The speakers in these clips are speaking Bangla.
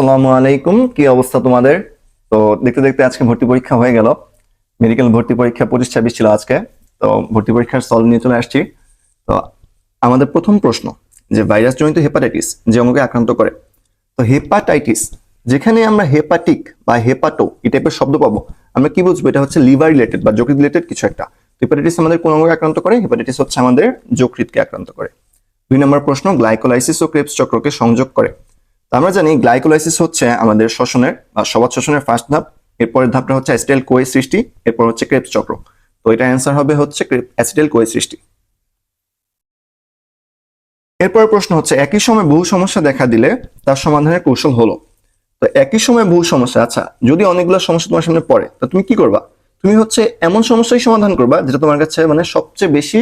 আসসালামু আলাইকুম। কি অবস্থা তোমাদের? তো দেখতে দেখতে আজকে ভর্তি পরীক্ষা হয়ে গেল। মেডিকেল ভর্তি পরীক্ষা পঁচিশ ছাব্বিশ ছিল আজকে। তো ভর্তি পরীক্ষার সলভ নিয়ে চলে আসছি। তো আমাদের প্রথম প্রশ্ন যে ভাইরাস জনিত হেপাটাইটিস যে অঙ্গকে আক্রান্ত করে। তো হেপাটাইটিস, যেখানে আমরা হেপাটিক বা হেপাটো এই টাইপের শব্দ পাবো, আমরা কি বুঝব? এটা হচ্ছে লিভার রিলেটেড বা যকৃত রিলেটেড কিছু একটা। হেপাটাইটিস আমাদের কোন অঙ্গকে আক্রান্ত করে? হেপাটাইটিস হচ্ছে আমাদের যকৃতকে আক্রান্ত করে। দুই নম্বর প্রশ্ন, গ্লাইকোলাইসিস ও ক্রেবস চক্রকে সংযোগ করে। আমরা জানি গ্লাইকোলাইসিস হচ্ছে আমাদের শ্বসনের বা সবাদ শ্বসনের ফার্স্ট ধাপ, এরপরের ধাপটা হচ্ছে অ্যাসিটাইল কোয়ে সৃষ্টি, এরপর হচ্ছে ক্রেবস চক্র। তো এটা অ্যান্সার হবে হচ্ছে অ্যাসিটাইল কোয়ে সৃষ্টি। এরপর প্রশ্ন হচ্ছে, একই সময় বহু সমস্যা দেখা দিলে তার সমাধানের কৌশল হলো। তো একই সময় বহু সমস্যা আচ্ছা যদি অনেকগুলো সমস্যা তোমার সামনে পড়ে, তো তুমি কি করবা? তুমি হচ্ছে এমন সমস্যাই সমাধান করবা যেটা তোমার কাছে মানে সবচেয়ে বেশি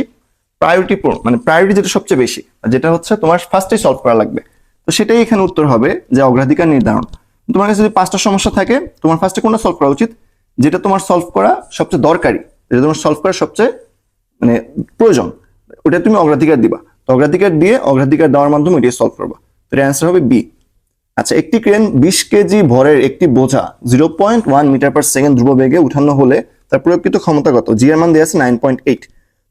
প্রায়োরিটি মানে প্রায়োরিটি যেটা সবচেয়ে বেশি, যেটা হচ্ছে তোমার ফার্স্টে সলভ করা লাগবে। তো সেটাই এখানে উত্তর হবে যে অগ্রাধিকার নির্ধারণ। তোমার কাছে যদি পাঁচটা সমস্যা থাকে, তোমার ফার্স্টে কোনটা সলভ করা উচিত? যেটা তোমার সলভ করা সবচেয়ে দরকারি, যেটা তোমার সলভ করা সবচেয়ে মানে প্রয়োজন, ওটা তুমি অগ্রাধিকার দিবা। তো অগ্রাধিকার দিয়ে অগ্রাধিকার দেওয়ার মাধ্যমে এটি সলভ করবা। তো এর অ্যান্সার হবে বি আচ্ছা একটি ক্রেন বিশ কেজি ভরের একটি বোঝা zero point one metre per second ধ্রুব বেগে উঠানো হলে তার প্রয়োগকৃত ক্ষমতা কত? জি এর মান দেওয়া আছে নাইন পয়েন্ট এইট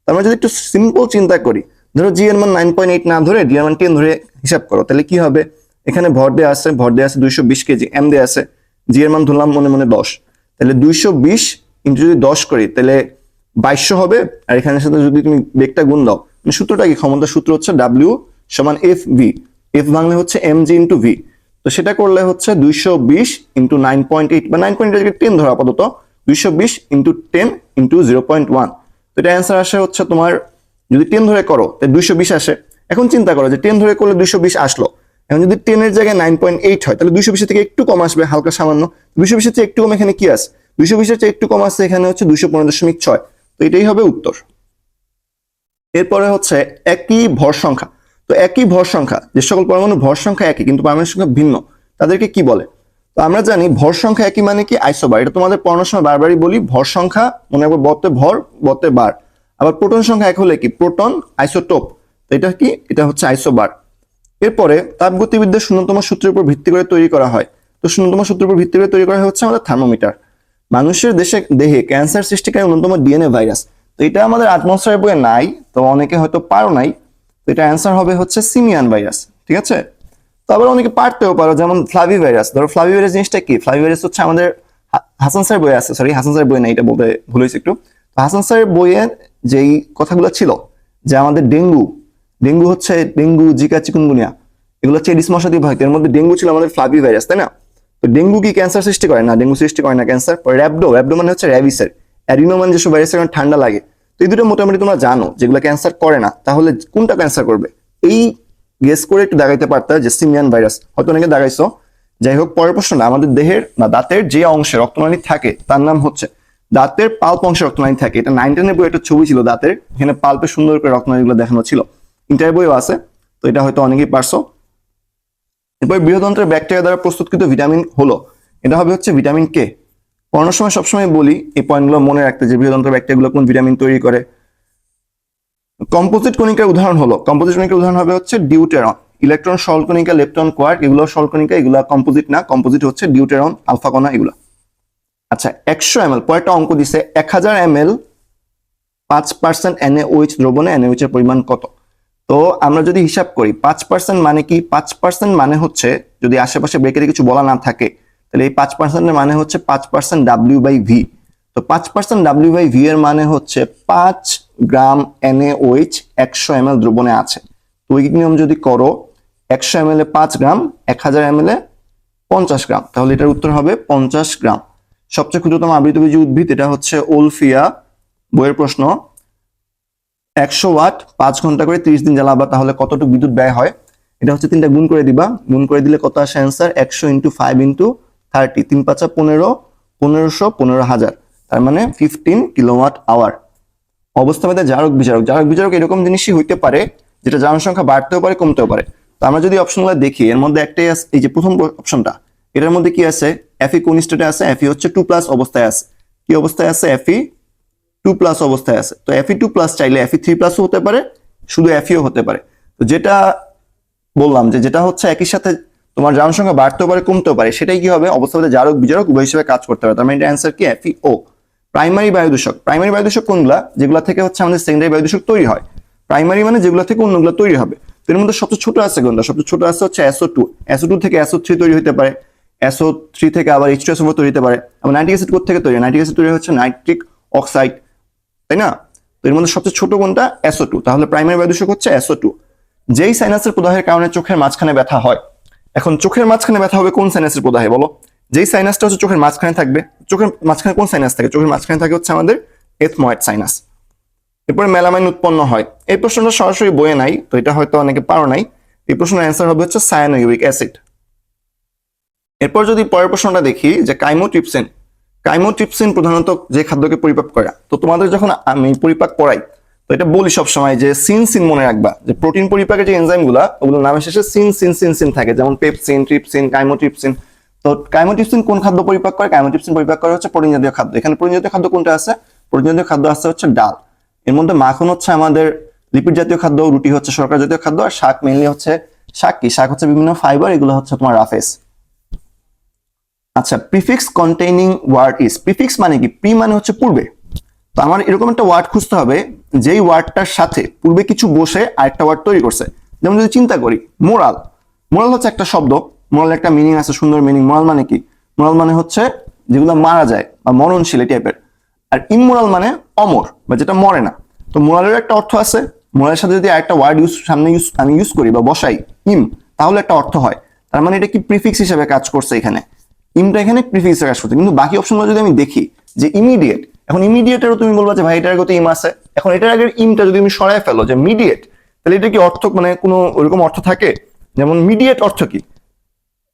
আমরা যদি একটু সিম্পল চিন্তা করি ধরো জি এর মান নাইন পয়েন্ট এইট না ধরে ডি এর মান টেন ধরে হিসাব করো, তাহলে কি হবে? এখানে ভর দেওয়া আছে, ভর দেওয়া আছে দুইশো বিশ কেজি এম দেওয়া আছে জি এর মান ধরলাম মনে মনে দশ। তাহলে দুইশো বিশ ইন্টু যদি দশ করি, তাহলে বাইশশো হবে, আর এখানের সাথে যদি তুমি বেগটা গুণ দাও মানে সূত্রটা কি? ক্ষমতা সূত্র হচ্ছে ডাব্লিউ সমান এফ ভি এফ বাংলা হচ্ছে এম জি ইন্টু ভি তো সেটা করলে হচ্ছে দুইশো বিশ ইন্টু নাইন পয়েন্ট এইট বা নাইন পয়েন্ট এইট টেন ধরো আপাতত, দুইশো বিশ into ten into zero point one তো এটা অ্যান্সার আসে হচ্ছে তোমার যদি টেন ধরে করো তাহলে দুইশো বিশ আসে। এখন চিন্তা করো যে টেন ধরে করলে দুইশো বিশ আসলো। এখন যদি টেনের জায়গায় নাইন পয়েন্ট এইট হয়, তাহলে দুইশো বিশের থেকে একটু কম আসবে, হালকা সামান্য। দুইশো বিশের চেয়ে একটু কম এখানে কি আছে? দুইশো বিশের চেয়ে একটু কম আসছে এখানে হচ্ছে দুইশো পনেরো দশমিক ছয়। তো এটাই হবে উত্তর। এরপরে হচ্ছে একই ভর সংখ্যা। তো একই ভর সংখ্যা, যে সকল পরমাণু ভর সংখ্যা একই, কিন্তু পারমাণবিক সংখ্যা ভিন্ন। তাদেরকে কি বলে? তো আমরা জানি ভর সংখ্যা একই মানে কি? আইসোবার। এটা তোমাদের পড়ানোর সময় বারবারই বলি, ভর সংখ্যা, মনে রাখব বতে ভর বতে বার। আবার প্রোটন সংখ্যা এক হলে কি? Proton isotope. এটা কি? এটা হচ্ছে আইসোবার। এরপরে তাপগতিবিদ্যার শূন্যতম সূত্রের উপর ভিত্তি করে তৈরি করা হয়। তো শূন্যতম সূত্রের উপর ভিত্তি করে তৈরি করা হচ্ছে আমাদের থার্মোমিটার। মানুষের দেশে, দেহে ক্যান্সার সৃষ্টিকারী অন্যতম ডিএনএ ভাইরাস। তো এটা আমাদের আটমসফিয়ার বইয়ে নাই, তো অনেকে হয়তো পারো নাই। তো এটা অ্যান্সার হবে হচ্ছে সিমিয়ান ভাইরাস, ঠিক আছে? তো আবার অনেকে পারতেও পারো, যেমন ফ্লাভি ভাইরাস। ধরো ফ্লাভি ভাইরাস জিনিসটা কি? ফ্লাভি ভাইরাস হচ্ছে আমাদের হাসান স্যার বইয়ে আছে সরি হাসান স্যার বই না এটা বলতে ভুল হয়েছে একটু। হাসান স্যারের বইয়ের যেই কথাগুলো ছিল, যে আমাদের ডেঙ্গু ডেঙ্গু হচ্ছে ডেঙ্গু, জিকা, চিকুনগুনিয়া, এগুলো হচ্ছে এডিস মশা দিয়ে ভয়। এর মধ্যে ডেঙ্গু ছিল আমাদের ফ্লাভি ভাইরাস, তাই না? তো ডেঙ্গু কি ক্যান্সার সৃষ্টি করে? না, ডেঙ্গু সৃষ্টি করে না ক্যান্সার। র্যাবডো র্যাবডো মানে হচ্ছে র্যাবিসের। অ্যাডিনো মানে যেসব ভাইরাসের কারণে ঠান্ডা লাগে। তো এই দুটো মোটামুটি তোমরা জানো, যেগুলো ক্যান্সার করে না, তাহলে কোনটা ক্যান্সার করবে? এই গেস করে একটু দাগাইতে পারতে যে সিমিয়ান ভাইরাস। হয়তো অনেকে দাগাইছো যাই হোক, পরের প্রশ্নটা, আমাদের দেহের বা দাঁতের যে অংশে রক্তনালী থাকে, তার নাম হচ্ছে দাঁতের পাল্প অংশে রক্তনালী থাকে। এটা নাইন টেনের বই একটা ছবি ছিল দাঁতের। এখানে পাল্পে সুন্দর করে রক্তনালীগুলো দেখানো ছিল। ইন্টার বইও আছে, তো এটা হয়তো অনেকেই পারছ। এরপর বৃহদন্ত্রের ব্যাকটেরিয়া দ্বারা প্রস্তুতকৃত ভিটামিন হলো। এটা হবে হচ্ছে ভিটামিন কে। পড়ানোর সময় সবসময় বলি, এই পয়েন্টগুলো মনে রাখতে যে বৃহদন্ত্র ব্যাকটেরিয়াগুলো কোন ভিটামিন তৈরি করে। কম্পোজিট কণিকার উদাহরণ হলো, কম্পোজিট কণিকার উদাহরণ হবে হচ্ছে ডিউটেরন। ইলেকট্রন সলকণিকা লেপটন কোয়ার্ক এগুলো সলকণিকা এগুলো কম্পোজিট না, কম্পোজিট হচ্ছে ডিউটেরন, আলফা কণা, এগুলো। আচ্ছা একশো এম এল পরেরটা অঙ্ক দিছে এক হাজার এম এল পাঁচ পার্সেন্ট এনএওইচ দ্রবণে এনএওইচ এর পরিমাণ কত? তো আমরা যদি হিসাব করি, পাঁচ পার্সেন্ট মানে কি? পাঁচ পার্সেন্ট মানে হচ্ছে, যদি আশেপাশে ব্রেকেটে কিছু বলা না থাকে, তাহলে এই পাঁচ পার্সেন্টের মানে হচ্ছে পাঁচ পার্সেন্ট ডাব্লিউ বাই ভি তো পাঁচ পার্সেন্ট ডাব্লিউ বাই ভি এর মানে হচ্ছে পাঁচ গ্রাম এনএওইচ একশো এম এল দ্রবণে আছে। তো ওই নিয়ম যদি করো, একশো এম এল এ পাঁচ গ্রাম এক হাজার এম এল এ পঞ্চাশ গ্রাম, তাহলে এটার উত্তর হবে পঞ্চাশ গ্রাম। সবচেয়ে ক্ষুদ্রতম আবৃতবীজী উদ্ভিদ এটা হচ্ছে ওলফিয়া, বইয়ের প্রশ্ন। একশো ওয়াট পাঁচ ঘণ্টা করে তিরিশ দিন জ্বালাবা, তাহলে কতটুকু বিদ্যুৎ ব্যয় হয়? এটা হচ্ছে তিনটা গুণ করে দিবা। গুণ করে দিলে কত আসে অ্যান্সার একশো ইন্টু ফাইভ ইন্টু থার্টি তিন পাঁচা পনেরো, পনেরোশো পনেরো হাজার। তার মানে ফিফটিন কিলোওয়াট আওয়ার অবস্থাভেদে জারক বিচারক। জারক বিচারক এরকম জিনিসই হইতে পারে, যেটা জনসংখ্যা বাড়তেও পারে, কমতেও পারে। তো আমরা যদি অপশনগুলো দেখি, এর মধ্যে একটাই এই যে প্রথম অপশনটা এটার মধ্যে কি আছে? এফি কোন স্টেটে আছে? এফি হচ্ছে টু প্লাস অবস্থায় আছে। কি অবস্থায় আছে? এফি টু প্লাস অবস্থায় আছে। তো এফি টু প্লাস চাইলে এফি থ্রি প্লাসও হতে পারে, শুধু এফিও হতে পারে। তো যেটা বললাম যে যেটা হচ্ছে একই সাথে তোমার দ্রাবণ সংখ্যা বাড়তেও পারে, কমতেও পারে, সেটাই কি হবে? অবস্থাতে জারক বিজারক, উভয় হিসেবে কাজ করতে পারে তার মানে এটা অ্যান্সার কি? এফিও প্রাইমারি বায়ু দূষক। প্রাইমারি বায়ু দূষক কোনগুলা? যেগুলো থেকে হচ্ছে আমাদের সেকেন্ডারি বায়ু দূষক তৈরি হয়। প্রাইমারি মানে যেগুলো থেকে অন্যগুলো তৈরি হবে। তো এর মধ্যে সবচেয়ে ছোট আছে কোনটা? সবচেয়ে ছোট আছে হচ্ছে এসও টু এসও টু থেকে এসও থ্রি তৈরি হতে পারে। এসও থ্রি থেকে আবার এইচ টু এসও তৈরি হতে পারে। আবার নাইট্রিক অ্যাসিড থেকে তৈরি? নাইট্রিক অ্যাসিড তৈরি হচ্ছে নাইট্রিক অক্সাইড তাই না? তো এর মধ্যে সবচেয়ে ছোট কোনটা? এসও টু তাহলে প্রাইমারি বায়ু দূষক হচ্ছে এসও টু যেই সাইনাসের প্রদাহের কারণে চোখের মাঝখানে ব্যথা হয়। এখন চোখের মাঝখানে ব্যথা হবে কোন সাইনাসের প্রদাহে, বলো? যেই সাইনাসটা হচ্ছে চোখের মাঝখানে থাকবে, চোখের মাঝখানে কোন সাইনাস থাকে? চোখের মাঝখানে থাকে হচ্ছে আমাদের এথময়েড সাইনাস এরপরে মেলামাইন উৎপন্ন হয়। এই প্রশ্নটা সরাসরি বইয়ে নাই, তো এটা হয়তো অনেকে পারো নাই। এই প্রশ্নের অ্যান্সার হবে হচ্ছে সায়ানোইউরিক অ্যাসিড এরপর যদি পরের প্রশ্নটা দেখি যে কাইমোট্রিপসিন কাইমোট্রিপসিন প্রধানত যে খাদ্যকে পরিপাক করা। তো তোমাদের যখন আমি পরিপাক করাই, তো এটা বলি সব সময় যে সিন সিন মনে রাখবা, যে প্রোটিন পরিপাকের যে এনজাইমগুলা ওগুলো নামের শেষে সিন সিন সিন সিন থাকে, যেমন পেপসিন, ট্রিপসিন, কাইমোট্রিপসিন। তো কাইমোট্রিপসিন কোন খাদ্য পরিপাক করে? কাইমোট্রিপসিন পরিপাক করে হচ্ছে প্রোটিন জাতীয় খাদ্য। এখানে প্রোটিন জাতীয় খাদ্য কোনটা আছে? প্রোটিন জাতীয় খাদ্য আছে হচ্ছে ডাল। এর মধ্যে মাখন হচ্ছে আমাদের লিপিড জাতীয় খাদ্য, রুটি হচ্ছে শর্করা জাতীয় খাদ্য, আর শাক মেইনলি হচ্ছে শাক কি? শাক হচ্ছে বিভিন্ন ফাইবার এগুলো হচ্ছে তোমার রাফেস আচ্ছা prefix containing word is prefix মানে কি? প্রি মানে হচ্ছে পূর্বে। তো আমার এরকম একটা ওয়ার্ড খুঁজতে হবে, যেই ওয়ার্ডটার সাথে পূর্বে কিছু বসে আরেকটা ওয়ার্ড তৈরি করছে। যেমন যদি চিন্তা করি মোরাল মোরাল হচ্ছে একটা শব্দ মোরাল একটা মিনিং আছে, সুন্দর মিনিং মোরাল মানে কি? মোরাল মানে হচ্ছে যেগুলো মারা যায় বা মরণশীল, এই টাইপের আর ইমোরাল মানে অমর, বা যেটা মরে না। তো মোরালের একটা অর্থ আছে। মোরালের সাথে যদি আরেকটা ওয়ার্ড ইউজ সামনে ইউজ আমি ইউজ করি বা বসাই ইম তাহলে একটা অর্থ হয়। তার মানে এটা কি প্রিফিক্স হিসেবে কাজ করছে এখানে। ইমটা এখানে প্রিফিক্স কাজ করছে। কিন্তু বাকি অপশনগুলো যদি আমি দেখি, যে ইমিডিয়েট এখন ইমিডিয়েটেরও তুমি বলবা যে ভাই এটার আগে ইম আছে। এখন এটার আগের ইমটা যদি তুমি সরায় ফেলো, যে মিডিয়েট তাহলে এটা কি অর্থ মানে কোনো ওইরকম অর্থ থাকে? যেমন মিডিয়েট অর্থ কি?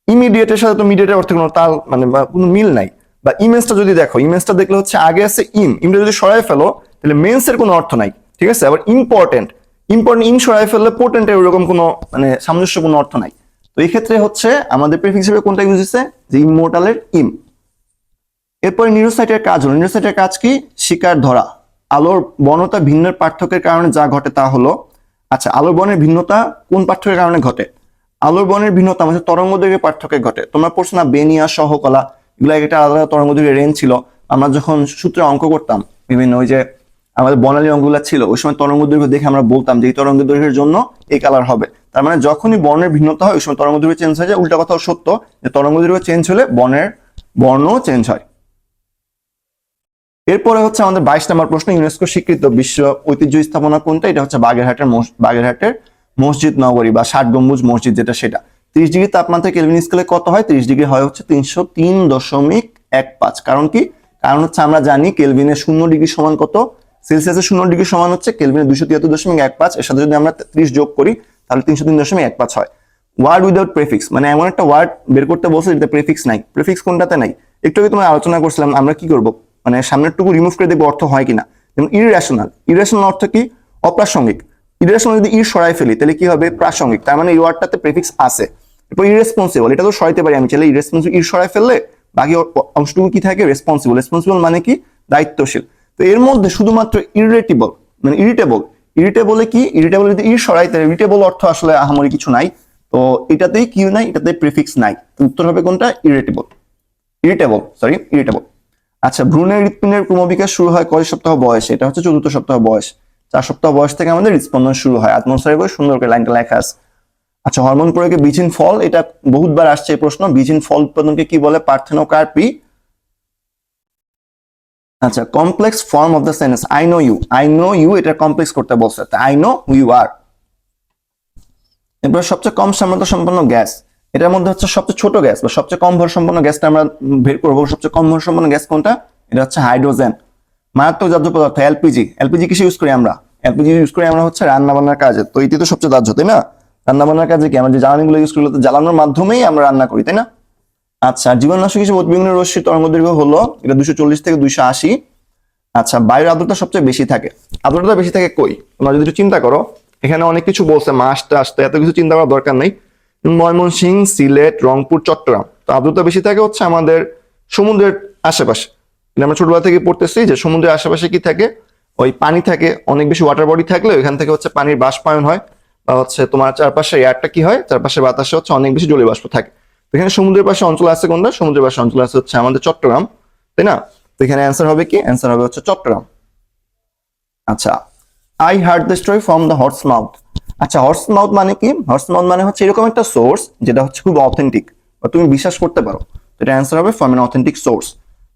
ইমিডিয়েটের সাথে তো মিডিয়েটের অর্থে কোনো তাল মানে কোনো মিল নাই। বা ইমেজটা যদি দেখো ইমেজটা দেখলে হচ্ছে আগে আছে ইম ইমটা যদি সরায় ফেলো, তাহলে মেন্সের কোনো অর্থ নাই, ঠিক আছে? আবার ইম্পর্টেন্ট ইম্পর্টেন্ট ইম সরায় ফেললে পোর্টেন্টের ওরকম কোনো মানে সামঞ্জস্য কোনো অর্থ নাই। তো এই ক্ষেত্রে হচ্ছে আমাদের প্রিফিক্স হিসেবে কোনটা ইউজ হচ্ছে যে ইমোর্টালের ইম এরপরে নিউরোসাইটের কাজ হলো। নিউরোসাইটের কাজ কি? শিকার ধরা। আলোর বর্ণতা ভিন্নের পার্থক্যের কারণে যা ঘটে তা হলো আচ্ছা আলোর বর্ণের ভিন্নতা কোন পার্থক্যের কারণে ঘটে? আলোর বর্ণের ভিন্নতা আমাদের তরঙ্গ দৈর্ঘ্যের পার্থক্যে ঘটে। তোমরা পড়ছো না বেনিয়া, সহকলা, এগুলো একটা আলাদা তরঙ্গ দৈর্ঘ্যের রেঞ্জ ছিল। আমরা যখন সূত্রে অঙ্ক করতাম, বিভিন্ন ওই যে আমাদের বর্ণালী অঙ্কগুলো ছিল, ওই সময় তরঙ্গ দৈর্ঘ্য দেখে আমরা বলতাম যে এই তরঙ্গ দৈর্ঘ্যের জন্য এই কালার হবে। তার মানে যখনই বর্ণের ভিন্নতা হয়, ওই সময় তরঙ্গ দৈর্ঘ্য চেঞ্জ হয়ে যায় উল্টা কথাও সত্য, যে তরঙ্গ দৈর্ঘ্য চেঞ্জ হলে বর্ণের বর্ণও চেঞ্জ হয়। এরপরে হচ্ছে আমাদের বাইশ নম্বর প্রশ্ন ইউনেস্কো স্বীকৃত বিশ্ব ঐতিহ্য স্থাপনা কোনটা? এটা হচ্ছে বাগেরহাটের বাগেরহাটের মসজিদ নগরী বা ষাট গম্বুজ মসজিদ যেটা সেটা। ত্রিশ ডিগ্রি তাপমাত্রা কেলভিন স্কেলে কত হয়? ত্রিশ ডিগ্রি হয় হচ্ছে তিনশো তিন দশমিক এক পাঁচ। কারণ কি? কারণ হচ্ছে আমরা জানি কেলভিনের শূন্য ডিগ্রি সমান কত? সেলসিয়াসের শূন্য ডিগ্রি সমান হচ্ছে কেলভিনের দুশো তিয়াত্তর দশমিক এক পাঁচ। এর সাথে যদি আমরা ত্রিশ যোগ করি তাহলে তিনশো তিন দশমিক এক পাঁচ হয় ওয়ার্ড উইদাউট প্রেফিক্স মানে এমন একটা ওয়ার্ড বের করতে বলছে যেটা প্রেফিক্স নাই। প্রেফিক্স কোনটাতে নাই? একটু আগে তোমার আলোচনা করছিলাম, আমরা কি করব? মানে সামনের টুকু রিমুভ করে দেখব অর্থ হয় কিনা। যেমন ইরেশনাল ইরেশনাল অর্থ কি? অপ্রাসঙ্গিক। ইরেশনাল যদি ইর সরাই ফেলি, তাহলে কি হবে? প্রাসঙ্গিক। তার মানে এই ওয়ার্ডটাতে প্রেফিক্স আছে। এরপর ইরেসপন্সিবল এটা তো সরাইতে পারি আমি, চাইলে ইরেসপন্সিবল ইর সরাই ফেললে বাকি অংশটুকু কি থাকে? রেসপন্সিবল রেসপন্সিবল মানে কি? দায়িত্বশীল। তো এর মধ্যে শুধুমাত্র ইরিটেবল মানে ইরিটেবল ইরিটেবলে কি? ইরিটেবল যদি ইর সরাই তাহলে ইরিটেবল অর্থ আসলে আহামরি কিছু নাই। তো এটাতেই কি নাই এটাতে প্রিফিক্স নাই। উত্তর হবে কোনটা? ইরিটেবল ইরিটেবল সরি ইরিটেবল আচ্ছা ভ্রূণের হৃৎপিণ্ডের ক্রমবিকাশ শুরু হয় কয় সপ্তাহ বয়সে? এটা হচ্ছে চতুর্থ সপ্তাহ বয়স। চার সপ্তাহ বয়স থেকে আমাদের হৃৎস্পন্দন শুরু হয়। আত্মসারি বয়স সুন্দর করে লাইনটা লেখা আছে। আচ্ছা হরমোন প্রয়োগে বীজহীন ফল, এটা বহুতবার আসছে এই প্রশ্ন। বীজহীন ফল উৎপাদনকে কি বলে? পার্থেনোকার্পি। আচ্ছা complex form of the sentence I know you I know you এটা কমপ্লেক্স করতে বলছে আই নো ইউ আর এরপর সবচেয়ে কম সামর্থ্য সম্পন্ন গ্যাস এটার মধ্যে হচ্ছে সবচেয়ে ছোট গ্যাস বা সবচেয়ে কম ভর সম্পন্ন গ্যাসটা আমরা বের করব, সবচেয়ে কম ভর সম্পন্ন গ্যাস কোনটা? এটা হচ্ছে হাইড্রোজেন মারাত্মক দাহ্য পদার্থ এলপিজি এলপিজি কিসে ইউজ করি আমরা? এলপিজি ইউজ করি আমরা হচ্ছে রান্না বান্নার কাজে, তো এটি তো সবচেয়ে দাহ্য তাই না? রান্না বান্নার কাজে কি? আমরা যে জ্বালানিগুলো ইউজ করি জ্বালানোর মাধ্যমেই আমরা রান্না করি, তাই না? আচ্ছা জীবনাশক হিসেবে উদ্বিগ্ন রশ্মির তরঙ্গ দৈর্ঘ্য হলো এটা দুশো চল্লিশ থেকে দুইশো আশি। আচ্ছা বায়ুর আর্দ্রতা সবচেয়ে বেশি থাকে। আর্দ্রতা বেশি থাকে কই? তোমরা যদি একটু চিন্তা করো, এখানে অনেক কিছু বলছে মাসটা আসতে এত কিছু চিন্তা করার দরকার নেই। ময়মনসিংহ সিলেট, রংপুর, চট্টগ্রাম। তো আর্দ্রতা বেশি থাকে হচ্ছে আমাদের সমুদ্রের আশেপাশে। আমরা ছোটবেলা থেকে পড়তেছি যে সমুদ্রের আশেপাশে কি থাকে? ওই পানি থাকে, অনেক বেশি ওয়াটার বডি থাকলে ওইখান থেকে হচ্ছে পানির বাষ্পায়ন হয়। বা হচ্ছে তোমার চারপাশে এয়ারটা কি হয়? চারপাশে বাতাসে হচ্ছে অনেক বেশি জলীয় বাষ্প থাকে। এখানে সমুদ্রের পাশে অঞ্চল আছে কোনটা? সমুদ্রের পাশে অঞ্চল আছে হচ্ছে আমাদের চট্টগ্রাম, তাই না? তো এখানে অ্যান্সার হবে কি? অ্যান্সার হবে হচ্ছে চট্টগ্রাম। আচ্ছা I heard the story from the horse mouth আচ্ছা হর্স মাউথ মানে কি? হর্স মাউথ মানে হচ্ছে এরকম একটা সোর্স যেটা হচ্ছে খুব অথেন্টিক বা তুমি বিশ্বাস করতে পারো। তো এটা অ্যান্সার হবে from an authentic source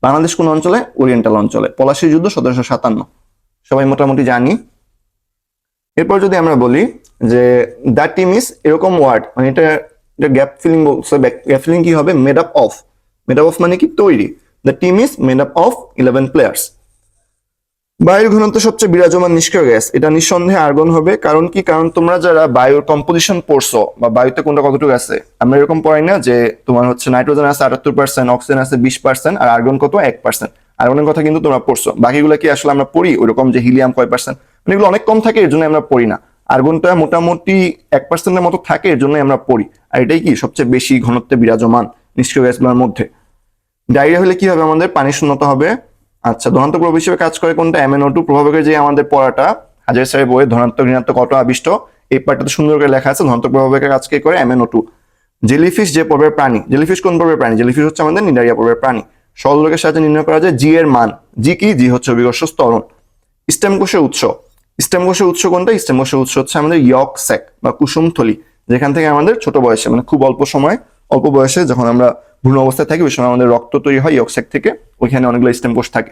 Bangladesh কোন অঞ্চলে? ওরিয়েন্টাল অঞ্চলে। পলাশী যুদ্ধ সতেরোশো সাতান্ন। সবাই মোটামুটি জানি। এরপর যদি আমরা বলি যে দ্যাট টিম ইজ এরকম ওয়ার্ড মানে এটা এটা গ্যাপ ফিলিং বলছে গ্যাপ ফিলিং কি হবে? Made up of made up of মানে কি? তৈরি। The team is made up of eleven players বায়ুর ঘনত্ব সবচেয়ে বিরাজমান নিষ্ক্রিয় গ্যাস। এটা নিঃসন্দেহে আর্গন হবে। কারণ কি? কারণ তোমরা যারা বায়ুর কম্পোজিশন পড়ছো বা বায়ুতে কোনটা কতটুকু আছে, আমরা এরকম পড়াই না যে তোমার হচ্ছে নাইট্রোজেন আছে আটাত্তর পার্সেন্ট অক্সিজেন আছে বিশ পার্সেন্ট আর আর্গন কত? এক পার্সেন্ট আর্গনের কথা কিন্তু তোমরা পড়ছো। বাকিগুলো কি আসলে আমরা পড়ি? ওইরকম যে হিলিয়াম কয় পার্সেন্ট মানে এগুলো অনেক কম থাকে, এর জন্য আমরা পড়ি না। আর্গনটা মোটামুটি এক পার্সেন্টের মতো থাকে, এর জন্য আমরা পড়ি। আর এটাই কি? সবচেয়ে বেশি ঘনত্বে বিরাজমান নিষ্ক্রিয় গ্যাসগুলোর মধ্যে। ডায়রিয়া হলে কি হবে আমাদের? পানি শূন্যতা হবে। আচ্ছা ধনাত্মক প্রভাব হিসেবে কাজ করে কোনটা? এমএনও টু প্রভাবকের যে আমাদের পড়াটা, হাজার স্যারের বইয়ে ধনাত্মক, ঋণাত্মক, অটো আবিষ্ট, এই পার্টটাতে সুন্দর করে লেখা আছে, ধনাত্মক প্রভাবকের কাজ কে করে? এমএনও টু জেলিফিশ যে পর্বের প্রাণী, জেলিফিশ কোন পর্বের প্রাণী? জেলিফিশ হচ্ছে আমাদের নিডারিয়া পর্বের প্রাণী। সরল রোগের সাহায্যে নির্ণয় করা যায় জি এর মান। জি কি? জি হচ্ছে অভিকর্ষ স্তরণ স্টেম কোষের উৎস। স্টেম কোষের উৎস কোনটা? স্টেম কোষের উৎস হচ্ছে আমাদের ইয়ক স্যাক বা কুসুমথলি যেখান থেকে আমাদের ছোট বয়সে মানে খুব অল্প সময়, অল্প বয়সে যখন আমরা ভ্রূণ অবস্থায় থাকি, ওই সময় আমাদের রক্ত তৈরি হয় ইয়ক স্যাক থেকে, ওইখানে অনেকগুলো স্টেম কোষ থাকে।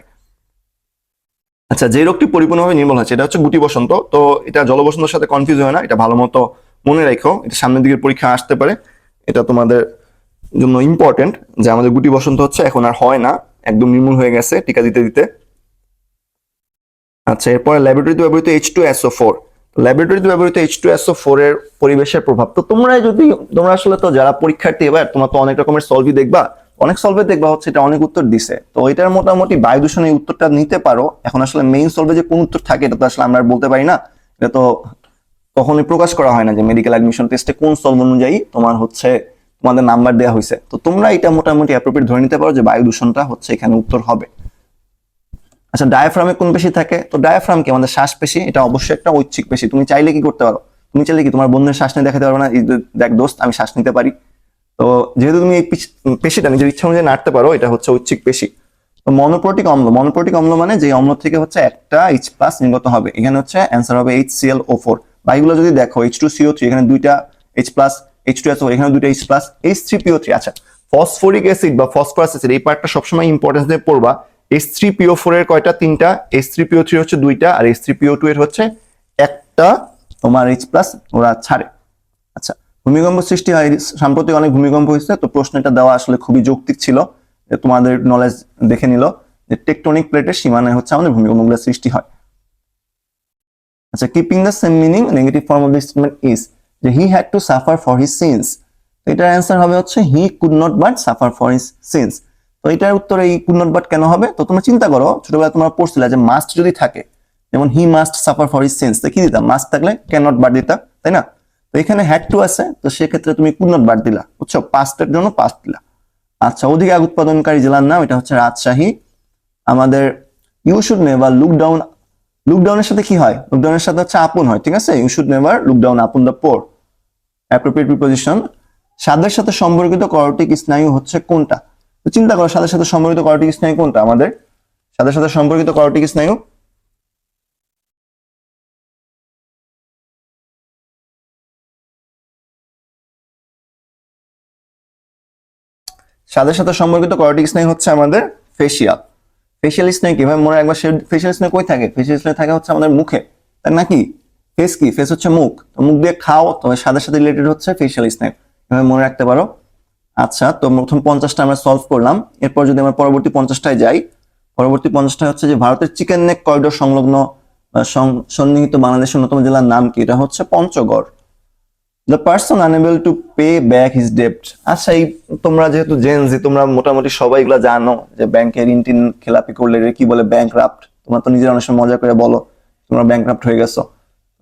আচ্ছা যে রোগটি পরিপূর্ণভাবে নির্মূল হচ্ছে এটা হচ্ছে গুটি বসন্ত। তো এটা জলবসন্তের সাথে কনফিউজ হয় না, এটা ভালো মতো মনে রাখো, এটা সামনের দিকের পরীক্ষা আসতে পারে। এটা তোমাদের জন্য ইম্পর্টেন্ট যে আমাদের গুটি বসন্ত হচ্ছে, এখন আর হয় না, একদম নির্মূল হয়ে গেছে, টিকা দিতে দিতে। আচ্ছা এরপরে ল্যাবরেটরিতে ব্যবহৃত এইচ টু এসও ফোর ল্যাবরেটরিতে ব্যবহৃত এইচ টু এসও ফোর এর পরিবেশের প্রভাব। তো তোমরা যদি, তোমরা আসলে তো যারা পরীক্ষার্থী, এবার তোমরা তো অনেক রকমের সলভই দেখবা। অনেক সলভে দেখবা, হচ্ছে এটা অনেক উত্তর দিছে। তো এটার মোটামুটি বায়ু দূষণের উত্তরটা নিতে পারো। এখন আসলে মেইন সলভে যে কোন উত্তর থাকে, এটা তো আসলে আমরা বলতে পারি না। এটা তো কখনোই প্রকাশ করা হয় না যে মেডিকেল অ্যাডমিশন টেস্টে কোন সলভ অনুযায়ী তোমার হচ্ছে, তোমাদের নাম্বার দেওয়া হয়েছে তো তোমরা এটা মোটামুটি অ্যাপ্রোপ্রিয়েট ধরে নিতে পারো যে বায়ু দূষণটা হচ্ছে এখানে উত্তর হবে। আচ্ছা ডায়াফ্রামে কোন পেশি থাকে? তো ডায়াফ্রাম কি? আমাদের শ্বাস পেশি, এটা অবশ্যই একটা ঐচ্ছিক পেশি। তুমি চাইলে কি করতে পারো? তুমি চাইলে কি তোমার বন্ধুর শ্বাস নিয়ে দেখাতে পারো না? দেখ দোস্ত, আমি শ্বাস নিতে পারি। তো যেহেতু তুমি এই পেশিটা নিজের ইচ্ছা অনুযায়ী নাড়তে পারো, এটা হচ্ছে ঐচ্ছিক পেশি। তো মনোপ্রোটিক অম্ল মনোপ্রোটিক অম্ল মানে যে অম্ল থেকে হচ্ছে একটা এইচ প্লাস নির্গত হবে। এখানে হচ্ছে অ্যান্সার হবে এইচ সিএল ও ফোর বা এগুলো যদি দেখো এইচ টু সিও থ্রি এখানে দুইটা H plus H two S এখানে দুইটা H plus H three PO three আচ্ছা ফসফরিক অ্যাসিড বা ফসফরাস অ্যাসিড এই পার্টটা সবসময় ইম্পর্টেন্স দিয়ে পড়বা। এইচ থ্রি পিও ফোর এর কয়টা? তিনটা। এইচ থ্রি পিও থ্রি হচ্ছে দুইটা আর এইচ থ্রি পিও টু এর হচ্ছে একটা। তোমার এইচ প্লাস ওরা ছাড়ে। আচ্ছা ভূমিকম্প সৃষ্টি হয়। সাম্প্রতিক অনেক ভূমিকম্প হয়েছে, তো প্রশ্নটা দেওয়া আসলে খুবই যৌক্তিক ছিল। তোমাদের নলেজ দেখে নিল যে টেকটনিক প্লেটের সীমানায় হচ্ছে আমাদের ভূমিকম্পগুলো সৃষ্টি হয়। আচ্ছা keeping the same meaning negative form of this statement is যে he had to suffer for his sins এটার অ্যান্সার হবে হচ্ছে he could not but suffer for his sins তো এটার উত্তর এই কুড বাট কেন হবে? তো তোমরা চিন্তা করো, ছোটবেলায় তোমরা পড়ছিলে যে মাস্ট যদি থাকে, যেমন he must suffer for his sins কি দিতাম মাস্ট থাকলে ক্যান নট বাট দিতা, তাই না? তো এখানে হ্যাড টু আছে, তো সেক্ষেত্রে তুমি কুড নট বাট দিলা, বুঝছ? পাস্টের জন্য পাস্ট দিলা। আচ্ছা অধিক আগ উৎপাদনকারী জেলার নাম, এটা হচ্ছে রাজশাহী। আমাদের you should never look down look ডাউনের সাথে কি হয়? লুক ডাউনের সাথে হচ্ছে আপন হয়, ঠিক আছে? You should never look down upon the poor appropriate preposition স্বাদের সাথে সম্পর্কিত করটিক স্নায়ু হচ্ছে কোনটা? তো চিন্তা করো স্বাদের সাথে সম্পর্কিত করটিক স্নায়ু কোনটা? আমাদের স্বাদের সাথে সম্পর্কিত করটিক স্নায়ু। স্বাদের সাথে সম্পর্কিত করটিক স্নায়ু হচ্ছে আমাদের ফেসিয়াল ফেসিয়াল স্নায়ু কি? ভাই, মনে একবার ফেসিয়াল স্নায়ু কই থাকে? ফেসিয়াল স্নায়ু থাকে হচ্ছে আমাদের মুখে, তাই নাকি ফেস কি? ফেস হচ্ছে মুখ। তো মুখ দিয়ে খাও, তবে সাদের সাথে রিলেটেড হচ্ছে ফেসিয়াল স্নায়ু। এভাবে মনে রাখতে পারো। আচ্ছা তো প্রথম পঞ্চাশটা আমরা সলভ করলাম। এরপর যদি আমরা পরবর্তী পঞ্চাশটায় যাই, পরবর্তী পঞ্চাশটা হচ্ছে যে ভারতের চিকেন নেক করিডোর সংলগ্ন সন্নিহিত বাংলাদেশের অন্যতম জেলার নাম কি? এটা হচ্ছে Panchagarh. The person unable to pay back his ডেপ্ট আচ্ছা এই তোমরা যেহেতু জেনজি তোমরা মোটামুটি সবাই এগুলা জানো যে ব্যাংকের ঋণ টিন খেলাপি করলে কি বলে ব্যাংক রাফট তোমরা তো নিজের অনেক সময় মজা করে বলো, তোমরা ব্যাংক রাফট হয়ে গেছো।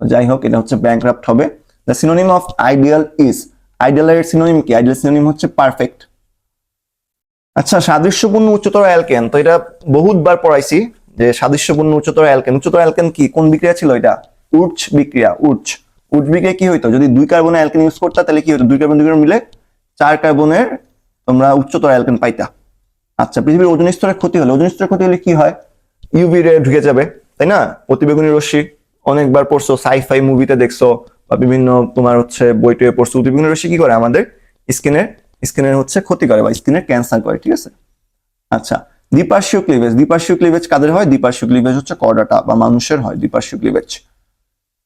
যাই হোক, এটা হচ্ছে ব্যাংক রাফট হবে। The synonym of ideal is আইডিয়ালের synonym কি? আইডিয়াল সিনোনিম হচ্ছে পারফেক্ট আচ্ছা সাদৃশ্যপূর্ণ উচ্চতর অ্যালকেন তো এটা বহুতবার পড়াইছি যে সাদৃশ্যপূর্ণ উচ্চতর অ্যালকেন উচ্চতর অ্যালকেন কি? কোন বিক্রিয়া ছিল এটা? উর্চ বিক্রিয়া উর্চ উদ্ভিকে কি হইতো? যদি দুই কার্বনের অ্যালকেন ইউজ করতা, তাহলে কি হতো দুই কার্বন দুই কার্বন মিলে চার কার্বনের তোমরা উচ্চতর অ্যালকেন পাইতা। আচ্ছা পৃথিবীর ওজন স্তরের ক্ষতি হলে, ওজন স্তরের ক্ষতি হলে কি হয়? ইউভি রে ঢুকে যাবে, তাই না? অতিবেগুনি রশ্মি, অনেকবার পড়ছো সাইফাই মুভিতে দেখছ বা বিভিন্ন তোমার হচ্ছে বই টয়ে পড়ছো অতিবেগুনি রশ্মি কি করে আমাদের স্কিনের স্কিনের হচ্ছে ক্ষতি করে বা স্কিনের ক্যান্সার করে, ঠিক আছে? আচ্ছা দ্বিপার্শ্বীয় ক্লিভেজ দ্বিপার্শ্বীয় ক্লিভেজ কাদের হয়? দ্বিপার্শ্বীয় ক্লিভেজ হচ্ছে কর্ডাটা বা মানুষের হয়, দ্বিপার্শ্বীয় ক্লিভেজ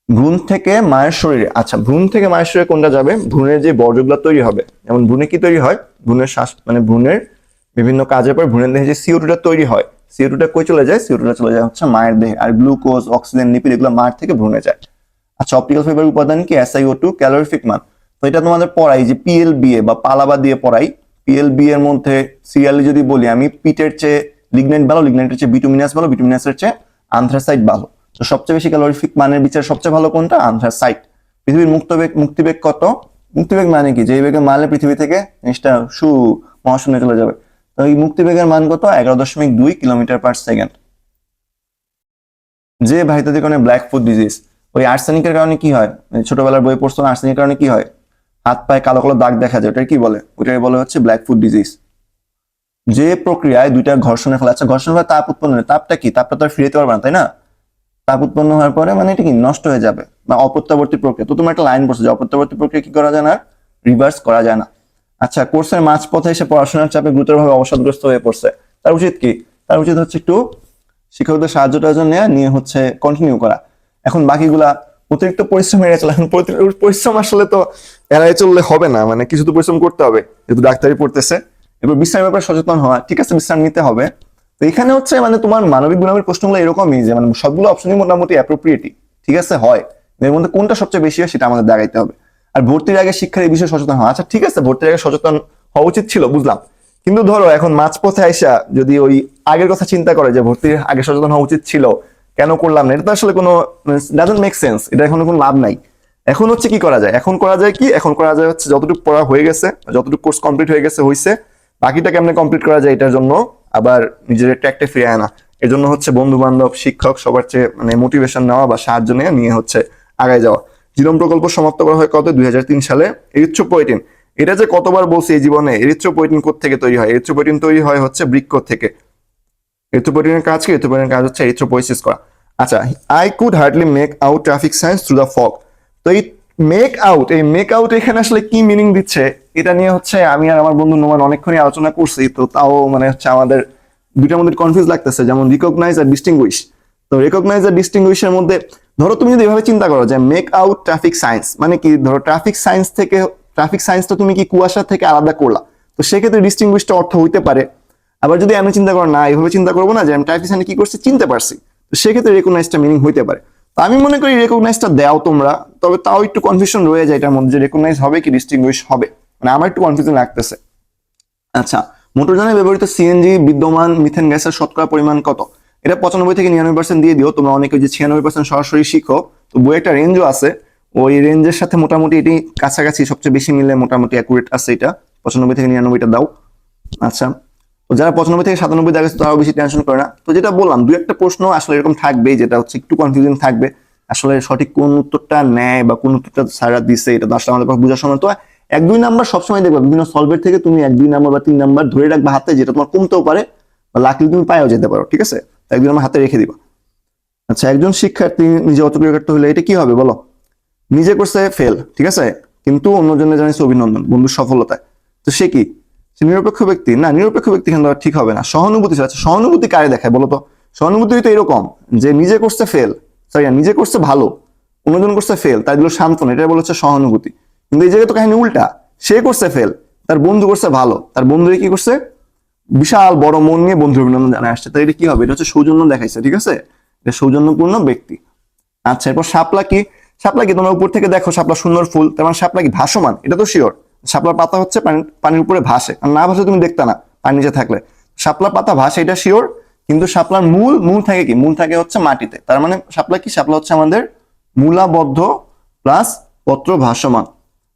ভ্রূণ থেকে মায়ের শরীরে আচ্ছা ভ্রূণ থেকে মায়ের শরীরে কোনটা যাবে? ভ্রূণের যে বর্জ্যগুলো তৈরি হবে, যেমন ভ্রূণে কি তৈরি হয়? ভ্রূণের শ্বাস মানে ভ্রূণের বিভিন্ন কাজের পর ভ্রূণের দেহে যে সিওটুটা তৈরি হয় সিওটুটা কই চলে যায়? সিওটুটা চলে যায় হচ্ছে মায়ের দেহে, আর গ্লুকোজ, অক্সিজেন লিপিড এগুলো মায়ের থেকে ভ্রূণে যায়। আচ্ছা অপটিক্যাল ফাইবার উপাদান কি? এসআইও টু ক্যালোরিফিক মান। তো এটা তোমাদের পড়াই যে পিএলবিএ বা পালাবা দিয়ে পড়াই। পিএলবি এর মধ্যে সিরিয়ালি যদি বলি, আমি পিটের চেয়ে লিগনেন্ট ভালো লিগনেন্টের চেয়ে বিটুমিনাস ভালো বিটুমিনাসের চেয়ে আন্থ্রাসাইট ভালো। তো সবচেয়ে বেশি ক্যালোরিফিক মানের বিচার সবচেয়ে ভালো কোনটা? আন্থ্রাসাইট পৃথিবীর মুক্তবেগ মুক্তিবেগ কত? মুক্তিবেগ মানে কি? যে বেগে মারলে পৃথিবী থেকে জিনিসটা সু মহাশূন্যে চলে যাবে। তো এই মুক্তিবেগের মান কত? এগারো দশমিক দুই কিলোমিটার পার সেকেন্ড যে ভাইতাদের কারণে ব্ল্যাক ফুড ডিজিজ ওই আর্সেনিকের কারণে কি হয়? মানে ছোটবেলার বই পড়ছো না আর্সেনিকের কারণে কি হয়? হাত পায়ে কালো কালো দাগ দেখা যায় ওটার কি বলে? ওটাকে বলে হচ্ছে ব্ল্যাক ফুড ডিজিজ যে প্রক্রিয়ায় দুইটা ঘর্ষণের ফলে আচ্ছা ঘর্ষণ ফলে তাপ উৎপন্ন হয় তাপটা কি? তাপটা তো আর ফিরে পারবে না, তাই না? তাপ উৎপন্ন হওয়ার পরে মানে এটা কি? নষ্ট হয়ে যাবে, বা অপ্রত্যাবর্তী প্রক্রিয়া। তো তোমার একটা লাইন পড়ছে যে অপ্রত্যাবর্তী প্রক্রিয়া কি করা যায় না? রিভার্স করা যায় না। আচ্ছা কোর্সের মাঝপথে এসে পড়াশোনার চাপে গুরুতরভাবে অবসাদগ্রস্ত হয়ে পড়ছে। তার উচিত কি? তার উচিত হচ্ছে একটু শিক্ষকদের সাহায্য টাহায্য নেওয়া নিয়ে হচ্ছে কন্টিনিউ করা। এখন বাকিগুলা অতিরিক্ত পরিশ্রম এড়িয়ে চলে এখন পরিশ্রম আসলে তো এড়াই চললে হবে না মানে কিছু তো পরিশ্রম করতে হবে, যেহেতু ডাক্তারি পড়তেছে। এবার বিশ্রামের ব্যাপারে সচেতন হওয়া, ঠিক আছে, বিশ্রাম নিতে হবে। তো এখানে হচ্ছে মানে তোমার মানবিক গুণাবলীর প্রশ্নগুলো এরকমই যে মানে সবগুলো অপশনই মোটামুটি অ্যাপ্রোপ্রিয়েটই ঠিক আছে, হয়। এর মধ্যে কোনটা সবচেয়ে বেশি হয় সেটা আমাদের দেখাইতে হবে। আর ভর্তির আগে শিক্ষার এই বিষয়ে সচেতন হওয়া। আচ্ছা ঠিক আছে, ভর্তির আগে সচেতন হওয়া উচিত ছিল, বুঝলাম। কিন্তু ধরো, এখন মাঝপথে আইসা যদি ওই আগের কথা চিন্তা করে যে ভর্তির আগে সচেতন হওয়া উচিত ছিল কেন করলাম না? এটা আসলে কোনো ডাজন্ট মেক সেন্স এটা এখন কোনো লাভ নাই। এখন হচ্ছে কি করা যায়? এখন করা যায় কি? এখন করা যায় হচ্ছে যতটুকু পড়া হয়ে গেছে, যতটুকু কোর্স কমপ্লিট হয়ে গেছে হয়েছে বাকিটা কেমনে কমপ্লিট করা যায় এটার জন্য আবার নিজের ট্র্যাকটে ফিরে আনা। এর জন্য হচ্ছে বন্ধু বান্ধব শিক্ষক সবার চেয়ে মানে মোটিভেশন নেওয়া বা সাহায্য নিয়ে নিয়ে হচ্ছে আগায় যাওয়া। জীবন প্রকল্প সমাপ্ত করা হয় কত? দুই তিন সালে। এরিথ্রোপোয়েটিন এটা যে কতবার বলছি এই জীবনে এরিথ্রোপোয়েটিন থেকে তৈরি হয়? এরিথ্রোপোয়েটিন তৈরি হয় হচ্ছে বৃক্ষ থেকে। এরিথ্রোপোয়েটিনের কাজ কি? এরিথ্রোপোয়েটিনের কাজ হচ্ছে এরিথ্রোপোয়েসিস করা। আচ্ছা I could hardly make out traffic signs through the fog তো এই মেক আউট এই মেক আউট এখানে আসলে কি মিনিং দিচ্ছে? এটা নিয়ে হচ্ছে আমি আর আমার বন্ধু নোমান অনেকক্ষণই আলোচনা করছি, তো তাও মানে হচ্ছে আমাদের দুইটার মধ্যে কনফিউজ লাগতেছে, যেমন রিকগনাইজ আর ডিস্টিংগুইশ তো রিকগনাইজ আর ডিস্টিংগুইশের মধ্যে, ধরো তুমি যদি এভাবে চিন্তা করো যে মেক আউট ট্রাফিক সায়েন্স মানে কি ধরো ট্রাফিক সায়েন্স থেকে ট্রাফিক সায়েন্সটা তুমি কি কুয়াশা থেকে আলাদা করলা? তো সেক্ষেত্রে ডিস্টিংগুইশটা অর্থ হইতে পারে। আবার যদি আমি চিন্তা করো, না এইভাবে চিন্তা করব না যে আমি ট্রাফিক সায়েন্স কি করছি? চিনতে পারছি। সেক্ষেত্রে রেকগনাইজটা মিনিং হইতে পারে। আমি মনে করি রেকগনাইজটা দাও তোমরা, তবে তাও একটু কনফিউশন রয়ে যায় এটার মধ্যে যে রেকগনাইজ হবে কি ডিস্টিংগুইশ হবে। মানে আমার একটু কনফিউশন লাগতেছে। আচ্ছা মোটরযানে ব্যবহৃত সিএনজি বিদ্যমান মিথেন গ্যাসের শতকরা পরিমাণ কত? এটা পঁচানব্বই থেকে নিরানব্বই পার্সেন্ট দিয়ে দিও, তোমরা অনেকে যে ছিয়ানব্বই পার্সেন্ট সরাসরি শিখো। তো বই একটা রেঞ্জও আছে, ওই রেঞ্জের সাথে মোটামুটি এটি কাছাকাছি, সবচেয়ে বেশি মিলে মোটামুটি অ্যাকুরেট আছে এটা। পঁচানব্বই থেকে নিরানব্বইটা দাও। আচ্ছা যারা পঁচানব্বই থেকে সাতানব্বই দেখা তারাও বেশি টেনশন করে না। তো যেটা বললাম দু একটা প্রশ্ন আসলে এরকম থাকবেই, যেটা হচ্ছে একটু কনফিউশন থাকবে। আসলে সঠিক কোন উত্তরটা নেয় বা কোন উত্তরটা স্যাররা দিছে, এটা তো আসলে আমাদের বোঝার সময়। তো এক, দুই নাম্বার সবসময় দেখবে, বিভিন্ন সলভের থেকে তুমি এক, দুই নাম্বার বা তিন নাম্বার ধরে রাখবে হাতে, যেটা তোমার কমতেও পারে, বা লাকলি তুমি পায়েও যেতে পারো, ঠিক আছে? এক, দুই নাম্বার হাতে রেখে দিবা। আচ্ছা একজন শিক্ষার্থী নিজে অতক্রিয়া করতে হলে এটা কি হবে বলো? নিজে করছে ফেল ঠিক আছে? কিন্তু অন্যজনের জানিস অভিনন্দন, বন্ধুর সফলতায়। তো সে কি? সে নিরপেক্ষ ব্যক্তি? না, নিরপেক্ষ ব্যক্তি কিন্তু ঠিক হবে না। সহানুভূতি আচ্ছা সহানুভূতি কারে দেখায় বলো তো সহানুভূতি তো এরকম যে নিজে করছে ফেল সরি নিজে করছে ভালো, অন্যজন করছে ফেল তাই দিল সান্ত্বনা এটা বলা হচ্ছে সহানুভূতি। কিন্তু এই জায়গায় তো কাহিনী উল্টা। সে করছে ফেল তার বন্ধু করছে ভালো, তার বন্ধু কি করছে? বিশাল বড় মন নিয়ে বন্ধু অভিনন্দন জানায় আসছে। তাই এটা কি হবে? এটা হচ্ছে সৌজন্য দেখাইছে, ঠিক আছে? এটা সৌজন্যপূর্ণ ব্যক্তি। আচ্ছা এরপর শাপলা কি? শাপলা কি তোমরা উপর থেকে দেখো, শাপলা সুন্দর ফুল, তার মানে শাপলা কি ভাসমান? এটা তো শিওর শাপলার পাতা হচ্ছে পানি- পানির উপরে ভাসে। আর না ভাসে তুমি দেখতে না, পানি নিচে থাকলে। শাপলা পাতা ভাসে, এটা শিওর কিন্তু শাপলার মূল মূল থাকে কি? মূল থাকে হচ্ছে মাটিতে। তার মানে শাপলা কি? শাপলা হচ্ছে আমাদের মূলাবদ্ধ প্লাস পত্র ভাসমান।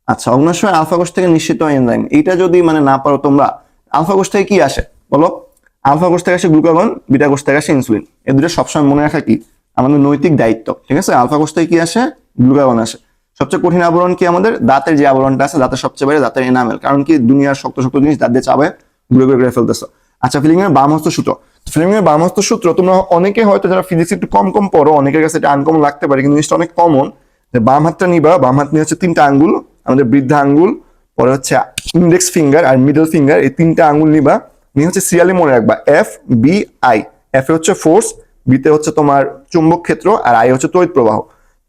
আচ্ছা অগ্নাশয় আলফা কোষ থেকে নিশ্চিত এনজাইম এইটা যদি মানে না পারো তোমরা, আলফা কোষ থেকে কি আসে? বলো। আলফা কোষ থেকে আসে গ্লুকাগন বিটা কোষ থেকে আসে ইনসুলিন এই দুটো সবসময় মনে রাখা কি? আমাদের নৈতিক দায়িত্ব, ঠিক আছে? আলফা কোষ থেকে কি আসে? গ্লুকাগন আসে। সবচেয়ে কঠিন আবরণ কি আমাদের? দাঁতের যে আবরণটা আছে, দাঁতের সবচেয়ে বাইরে দাঁতের এনামেল কারণ কি দুনিয়ার শক্ত শক্ত জিনিস দাঁত দিয়ে চাবে গুঁড়ো গুঁড়ো করে ফেলতেছো। আচ্ছা ফিলিং এর বাম হস্ত সূত্র। ফিলিং এর হস্ত সূত্র, তোমরা অনেকে হয়তো যারা ফিজিক্স একটু কম কম পড়ো, অনেকের কাছে এটা আনকমন লাগতে পারে, কিন্তু জিনিসটা অনেক কমন যে বাম হাতটা নিবা, বাম হাত নিয়ে হচ্ছে তিনটা আঙ্গুল, আমাদের বৃদ্ধা আঙ্গুল, পরে হচ্ছে ইন্ডেক্স ফিঙ্গার আর মিডল ফিঙ্গার এই তিনটা আঙ্গুল নিবা, নিয়ে হচ্ছে সিরিয়ালি মনে রাখবা F B I F A হচ্ছে ফোর্স বিতে হচ্ছে তোমার চুম্বক ক্ষেত্র, আর আই হচ্ছে তড়িৎ প্রবাহ।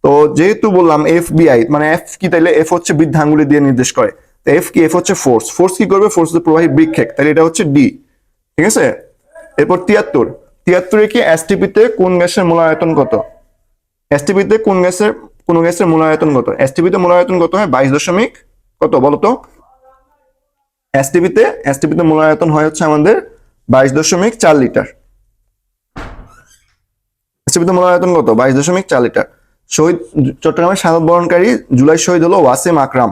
তো যেহেতু বললাম এফ বি আই মানে এফ কি তাইলে এফ হচ্ছে বৃদ্ধা আঙ্গুলি দিয়ে নির্দেশ করে। এফ কি এফ হচ্ছে ফোর্স ফোর্স কি করবে? ফোর্স প্রবাহী বৃক্ষেক তাহলে এটা হচ্ছে ডি ঠিক আছে? এরপর তিয়াত্তর। তিয়াত্তরে কি এসটিপিতে কোন গ্যাসের মূলায়তন কত? এসটিপিতে কোন গ্যাসের কোন গ্যাসের মূলায়তন কত? এসটিপিতে মূল আয়তন কত হয়? বাইশ দশমিক কত বলো তো? এসটিপিতে এসটিপিতে মূল আয়তন হয় হচ্ছে আমাদের বাইশ দশমিক চার লিটার। এসটিপিতে মূল আয়তন কত? বাইশ দশমিক চার লিটার। শহীদ চট্টগ্রামের শাহাদ বরণকারী জুলাই শহীদ হলো ওয়াসিম আকরাম।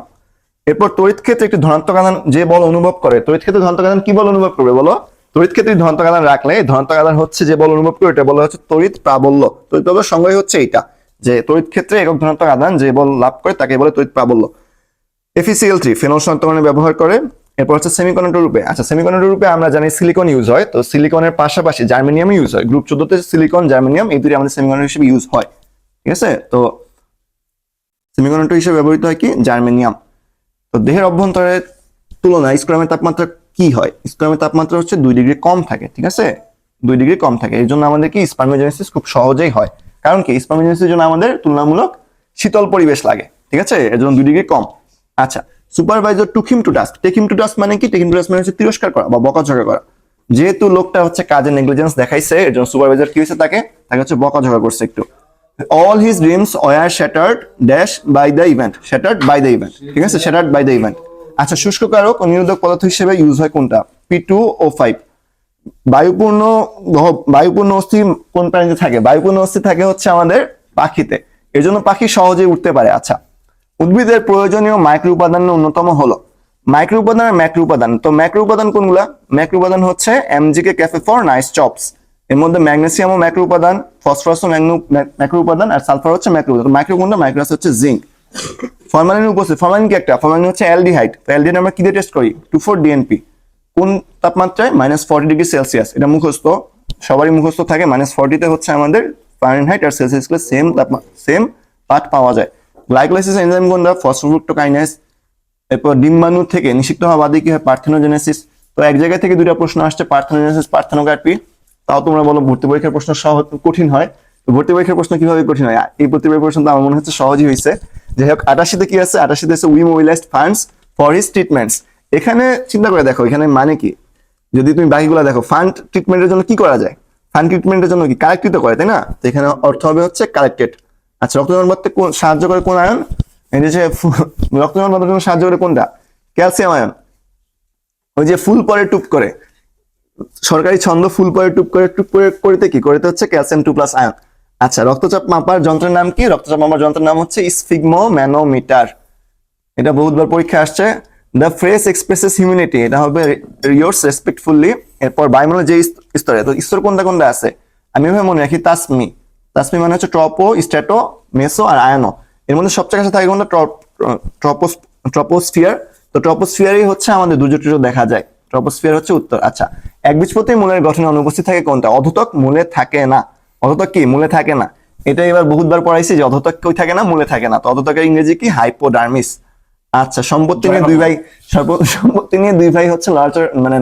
এরপর তড়িৎ ক্ষেত্রে একটি ধনাত্মক আধান যে বল অনুভব করে, তড়িৎ ক্ষেত্রে ধনাত্মক আধান কি বল অনুভব করবে বলো? তড়িৎ ক্ষেত্রে ধনাত্মক আধান রাখলে ধনাত্মক আধান হচ্ছে যে বল অনুভব করে, এটা বলা হচ্ছে তড়িৎ প্রাবল্য। তড়িৎ প্রাবল্য সংজ্ঞাই হচ্ছে এটা যে তড়িৎ ক্ষেত্রে একক ধনাত্মক আধান যে বল লাভ করে, তাকে বলে তড়িৎ প্রাবল্য। এফিসিএল থ্রি ফেনল শনাক্তকরণে ব্যবহার করে। এরপর হচ্ছে সেমিকন্ডাক্টর রূপে। আচ্ছা সেমিকন্ডাক্টর রূপে আমরা জানি সিলিকন ইউজ হয়। তো সিলিকনের পাশাপাশি জার্মেনিয়াম ইউজ হয়। গ্রুপ চোদ্দতে সিলিকন জার্মেনিয়াম এই দুটি আমাদের সেমিকন্ডাক্টর হিসেবে ইউজ হয়। ঠিক আছে? তো সেমিকন্ডাক্টর হিসেবে ব্যবহৃত হয় কি? জার্মেনিয়াম তো দেহের অভ্যন্তরের তুলনায় স্ক্রামের তাপমাত্রা কি হয়? স্ক্রামের তাপমাত্রা হচ্ছে দুই ডিগ্রি কম থাকে, ঠিক আছে? দুই ডিগ্রি কম থাকে। এই জন্য আমাদের কি স্পার্মিজেনেসিস খুব সহজেই হয়। কারণ কি? স্পার্মিজেনেসিসের জন্য আমাদের তুলনামূলক শীতল পরিবেশ লাগে, ঠিক আছে? এর জন্য দুই ডিগ্রি কম। আচ্ছা supervisor took him to task take him to task মানে কি? টেক হিম টু টাস্ক মানে হচ্ছে তিরস্কার করা বা বকাঝকা করা। যেহেতু লোকটা হচ্ছে কাজে নেগলিজেন্স দেখাইছে, এর জন্য সুপারভাইজার কি হয়েছে তাকে? তাকে হচ্ছে বকাঝকা করছে একটু। All his dreams were shattered dash by the event shattered by the event ঠিক আছে? শ্যাটার্ড বাই দ্য ইভেন্ট আচ্ছা শুষ্ককারক ও নিরোধক পদার্থ হিসেবে ইউজ হয় কোনটা? পি টু ও ফাইভ বায়ুপূর্ণ বায়ুপূর্ণ অস্থি কোন প্রাণীতে থাকে? বায়ুপূর্ণ অস্থি থাকে হচ্ছে আমাদের পাখিতে। এর জন্য পাখি সহজেই উঠতে পারে। আচ্ছা উদ্ভিদের প্রয়োজনীয় মাইক্রো উপাদানের অন্যতম হলো মাইক্রো উপাদান আর ম্যাক্রো উপাদান তো ম্যাক্রো উপাদান কোনগুলা ম্যাক্রো উপাদান হচ্ছে MGK cafe for nice chops এর মধ্যে ম্যাগনেসিয়াম ও ম্যাক্রো উপাদান ফসফরাস ও ম্যাক্রো উপাদান আর সালফার হচ্ছে ম্যাক্রো উপাদান মাইক্রো কোনটা মাইক্রোস হচ্ছে জিঙ্ক। ফরমালিন উপস্থিত, ফরমালিন কি একটা? ফরমালিন হচ্ছে অ্যালডিহাইড। অ্যালডিহাইড আমরা কি দিয়ে টেস্ট করি? টু ফোর ডিএনপি কোন তাপমাত্রায়? মাইনাস ফর্টি ডিগ্রি সেলসিয়াস এটা মুখস্থ। সবারই মুখস্থ থাকে। মাইনাস ফর্টিতে হচ্ছে আমাদের ফারেনহাইট আর সেলসিয়াস সেম সেম পাঠ পাওয়া যায়। গ্লাইকোলাইসিস এনজাইম কোনটা? ফসফোফ্রুক্টোকাইনেস এরপর ডিম্বাণু থেকে নিষিক্ত হওয়া বাদে কি হয়? পার্থেনোজেনেসিস তো এক জায়গা থেকে দুটা প্রশ্ন আসছে। পার্থেনোজেনেসিস পার্থেনোগ্রাফি তাও তোমরা বলো ভর্তি পরীক্ষার প্রশ্ন সহজ কঠিন হয়। ভর্তি পরীক্ষার প্রশ্ন কীভাবে কঠিন হয়? এই ভর্তি পরীক্ষার প্রশ্ন তো আমার মনে হচ্ছে সহজই হয়েছে যাই হোক, আটাশিতে কি আছে? আটাশিতে আছে we mobilised funds for his treatments এখানে চিন্তা করে দেখো, এখানে মানে কি? যদি তুমি বাকিগুলো দেখো ফান্ড ট্রিটমেন্টের জন্য কি করা যায়? ফান্ড ট্রিটমেন্টের জন্য কি কালেক্টিভ করে, তাই না? তো এখানে অর্থ হবে হচ্ছে কালেক্টেড আচ্ছা রক্ত জমাট বাঁধতে কোন- সাহায্য করে কোন আয়ন? এই যে ফু- রক্ত জমাট বাঁধার জন্য সাহায্য করে কোনটা? Calcium ion. ওই যে ফুল পরে টুপ করে। সরকারি ছন্দ ফুল পরে টুপ করে টুপ করে করতে কি? করতে হচ্ছে ক্যালসিয়াম টু প্লাস আয়ন। আচ্ছা রক্তচাপ মাপার যন্ত্রের নাম কি? রক্তচাপ মাপার যন্ত্রের নাম হচ্ছে স্ফিগমো ম্যানোমিটার এটা বহুতবার পরীক্ষা আসছে। দ্য ফ্রেস এক্সপ্রেসেস হিউমিনিটি, এটা হবে রিওর্স রেসপেক্টফুলি। এরপর বায়ুমণ্ডলের যে স্তরে, তো স্তর কোনটা কোনটা আছে? আমি এভাবে মনে রাখি তাসমি। তাসমি মানে হচ্ছে ট্রপো, স্ট্যাটো, মেসো আর আয়নো। এর মধ্যে সবচেয়ে কাছে থাকে কোনটা? Tropos, troposphere. তো ট্রপোস্ফিয়ারই হচ্ছে আমাদের দুর্যোগ দেখা যায়। ট্রপোস্ফিয়ার হচ্ছে উত্তর। আচ্ছা একবীজপত্রী মূলের গঠনে অনুপস্থিত থাকে কোনটা? অধতক মূলে থাকে না। অধতক কি? মূলে থাকে না। এটা এবার বহুতবার পড়াইছি যে অধতক কই থাকে না, মূলে থাকে না। তো অধতকের ইংরেজি কি? হাইপোডার্মিস। আচ্ছা সম্পত্তি নিয়ে দুই ভাই সম্পত্তি নিয়ে দুই ভাই হচ্ছে লড়াচড় মানে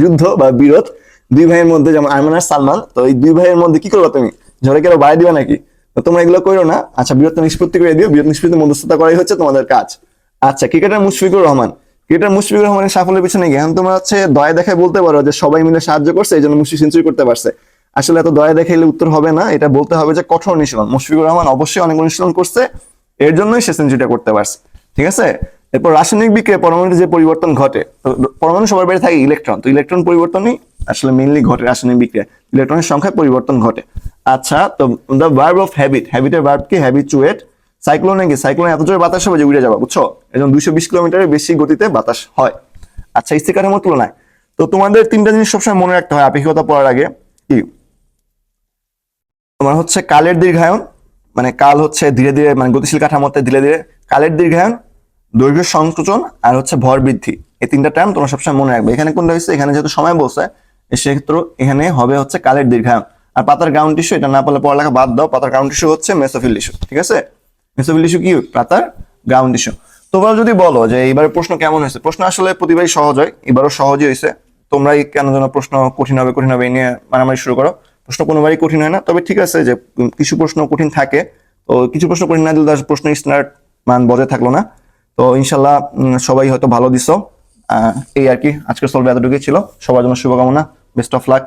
যুদ্ধ- বা বিরোধ। দুই ভাইয়ের মধ্যে যেমন আরমান আর সালমান, তো এই দুই ভাইয়ের মধ্যে কি করব তুমি? ঝড়ে কেন বাড়াই দিবা নাকি? তোমরা এগুলো করো না। আচ্ছা বীরত্ব নিষ্পত্তি করে দিও। বীরত্ব নিষ্পত্তি মধ্যস্থতা করাই হচ্ছে তোমাদের কাজ। আচ্ছা ক্রিকেটার মুশফিকুর রহমান ক্রিকেটার মুশফিকুর রহমানের সাফল্যের পিছনে এখন তোমরা হচ্ছে দয়া দেখায় বলতে পারো যে সবাই মিলে সাহায্য করছে, এই জন্য মুশফিক সেঞ্চুরি করতে পারছে। আসলে এত দয়া দেখাইলে উত্তর হবে না, এটা বলতে হবে যে কঠোর অনুশীলন মুশফিকুর রহমান অবশ্যই অনেক অনুশীলন করছে, এর জন্যই সে সেঞ্চুরিটা করতে পারছে। ঠিক আছে? এরপর রাসায়নিক বিক্রিয়ায় পরমাণুর যে পরিবর্তন ঘটে পরমাণু সবার বাইরে থাকে ইলেকট্রন। তো ইলেকট্রন পরিবর্তনই আসলে মেইনলি ঘটে রাসায়নিক বিক্রিয়া। ইলেকট্রনের সংখ্যায় পরিবর্তন ঘটে। আচ্ছা তো দ্য ভার্ব অফ হ্যাবিট হ্যাবিটের ভার্ব কি? হ্যাবিচুয়েট সাইক্লোনে কি সাইক্লোনে এত জোরে বাতাস হবে যে উড়ে যাবে, বুঝছ? এজন্য দুইশো বিশ কিলোমিটারের বেশি গতিতে বাতাস হয়। আচ্ছা স্থির কাঠামোর তুলনায়। তো তোমাদের তিনটা জিনিস সবসময় মনে রাখতে হয় আপেক্ষিকতা পড়ার আগে। কি? তোমার হচ্ছে কালের দীর্ঘায়ন মানে কাল হচ্ছে ধীরে ধীরে মানে গতিশীল কাঠামোতে ধীরে ধীরে কালের দীর্ঘায়ন, দৈর্ঘ্য সংকোচন আর হচ্ছে ভর বৃদ্ধি। এই তিনটা টার্ম তোমরা সবসময় মনে রাখবে। এখানে কোনটা হচ্ছে এখানে যেহেতু সময় বলছে সেক্ষেত্রে এখানে হবে হচ্ছে কালের দীর্ঘায়ন। আর পাতার গ্রাউন্ড টিস্যু এটা না পারলে পড়ালেখা বাদ দাও। পাতার গ্রাউন্ড টিস্যু হচ্ছে মেসোফিল টিস্যু ঠিক আছে? মেসোফিল টিস্যু কি? পাতার গ্রাউন্ড টিস্যু তোমরা যদি বলো যে এইবারে প্রশ্ন কেমন হয়েছে? প্রশ্ন আসলে প্রতিবারই সহজ হয়, এবারও সহজই হয়েছে। তোমরাই কেন যেন প্রশ্ন কঠিন হবে কঠিন হবে এই নিয়ে মারামারি শুরু করো। প্রশ্ন কোনোবারই কঠিন হয় না, তবে ঠিক আছে যে কিছু প্রশ্ন কঠিন থাকে। তো কিছু প্রশ্ন কঠিন না দিলে তার প্রশ্ন স্ট্যান্ডার্ড মান বজায় থাকল না। তো ইনশাল্লাহ সবাই হয়তো ভালো দিছো। এই আর কি, আজকের সলভ এতটুকুই ছিল। সবার জন্য শুভকামনা বেস্ট অফ লাক